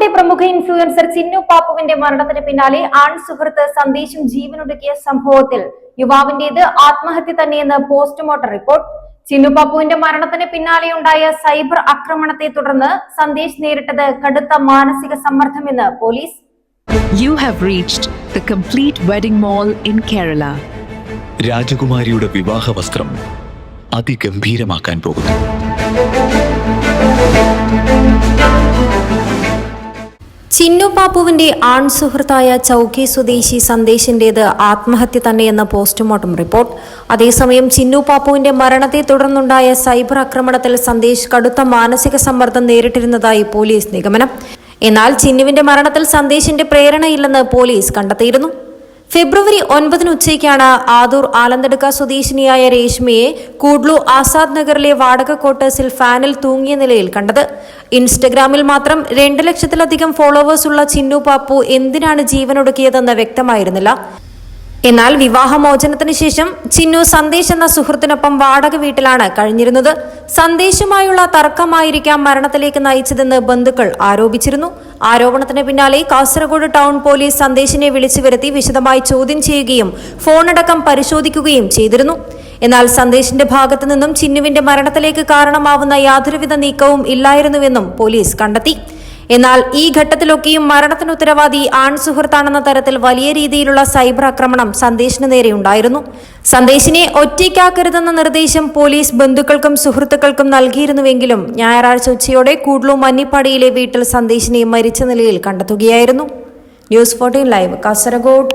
കാസർഗോട്ടെ പ്രമുഖ ഇൻഫ്ലുവൻസർ ചിന്നു പാപ്പുവിന്റെ മരണത്തിന് പിന്നാലെ ആൺ സുഹൃത്ത് സന്ദേശം ജീവനൊടുക്കിയ സംഭവത്തിൽ യുവാവിന്റേത് ആത്മഹത്യ തന്നെയെന്ന് പോസ്റ്റ്മോർട്ടം റിപ്പോർട്ട്. ചിന്നു പാപ്പുവിന്റെ മരണത്തിന് പിന്നാലെയുണ്ടായ സൈബർ ആക്രമണത്തെ തുടർന്ന് സന്ദേശ് നേരിട്ടത് കടുത്ത മാനസിക സമ്മർദ്ദമെന്ന് police. You have reached the complete wedding mall in Kerala രാജകുമാരിയുടെ വിവാഹ വസ്ത്രം അതിഗംഭീരമാക്കാൻ പോകുന്നു. ചിന്നു പാപ്പുവിന്റെ ആൺ സുഹൃത്തായ ചൌക്കി സ്വദേശി സന്ദേശിന്റേത് ആത്മഹത്യ തന്നെയെന്ന പോസ്റ്റ്മോർട്ടം റിപ്പോർട്ട്. അതേസമയം ചിന്നു പാപ്പുവിന്റെ മരണത്തെ തുടർന്നുണ്ടായ സൈബർ ആക്രമണത്തിൽ സന്ദേശ് കടുത്ത മാനസിക സമ്മർദ്ദം നേരിട്ടിരുന്നതായി പോലീസ് നിഗമനം. എന്നാൽ ചിന്നുവിന്റെ മരണത്തിൽ സന്ദേശിന്റെ പ്രേരണയില്ലെന്ന് പോലീസ് കണ്ടെത്തിയിരുന്നു. ഫെബ്രുവരി ഒൻപതിന് ഉച്ചയ്ക്കാണ് ആദൂർ ആലന്തടുക്ക സ്വദേശിനിയായ രേഷ്മയെ കൂഡ്ലു ആസാദ് നഗറിലെ വാടക ക്വാർട്ടേഴ്സിൽ ഫാനിൽ തൂങ്ങിയ നിലയിൽ കണ്ടത്. ഇൻസ്റ്റഗ്രാമിൽ മാത്രം രണ്ട് ലക്ഷത്തിലധികം ഫോളോവേഴ്സ് ഉള്ള ചിന്നു പാപ്പു എന്തിനാണ് ജീവനൊടുക്കിയതെന്ന് വ്യക്തമായിരുന്നില്ല. എന്നാൽ വിവാഹമോചനത്തിന് ശേഷം ചിന്നു സന്ദേശ് എന്ന സുഹൃത്തിനൊപ്പം വാടക വീട്ടിലാണ് കഴിഞ്ഞിരുന്നത്. സന്ദേശുമായുള്ള തർക്കമായിരിക്കാം മരണത്തിലേക്ക് നയിച്ചതെന്ന് ബന്ധുക്കൾ ആരോപിച്ചിരുന്നു. ആരോപണത്തിന് പിന്നാലെ കാസർഗോഡ് ടൗൺ പോലീസ് സന്ദേശിനെ വിളിച്ചു വരുത്തി വിശദമായി ചോദ്യം ചെയ്യുകയും ഫോണടക്കം പരിശോധിക്കുകയും ചെയ്തിരുന്നു. എന്നാൽ സന്ദേശിന്റെ ഭാഗത്തു നിന്നും ചിന്നുവിന്റെ മരണത്തിലേക്ക് കാരണമാവുന്ന യാതൊരുവിധ നീക്കവും ഇല്ലായിരുന്നുവെന്നും പോലീസ് കണ്ടെത്തി. എന്നാൽ ഈ ഘട്ടത്തിലൊക്കെയും മരണത്തിന് ഉത്തരവാദി ആൺ സുഹൃത്താണെന്ന തരത്തിൽ വലിയ രീതിയിലുള്ള സൈബർ ആക്രമണം സന്ദേശിന് നേരെയുണ്ടായിരുന്നു സന്ദേശിനെ ഒറ്റയ്ക്കാക്കരുതെന്ന നിർദ്ദേശം പോലീസ് ബന്ധുക്കൾക്കും സുഹൃത്തുക്കൾക്കും നൽകിയിരുന്നുവെങ്കിലും ഞായറാഴ്ച ഉച്ചയോടെ കൂഡ്ലു മന്നിപ്പാടിയിലെ വീട്ടിൽ സന്ദേശിനെ മരിച്ച നിലയിൽ കണ്ടെത്തുകയായിരുന്നു. News fourteen live Kasaragod.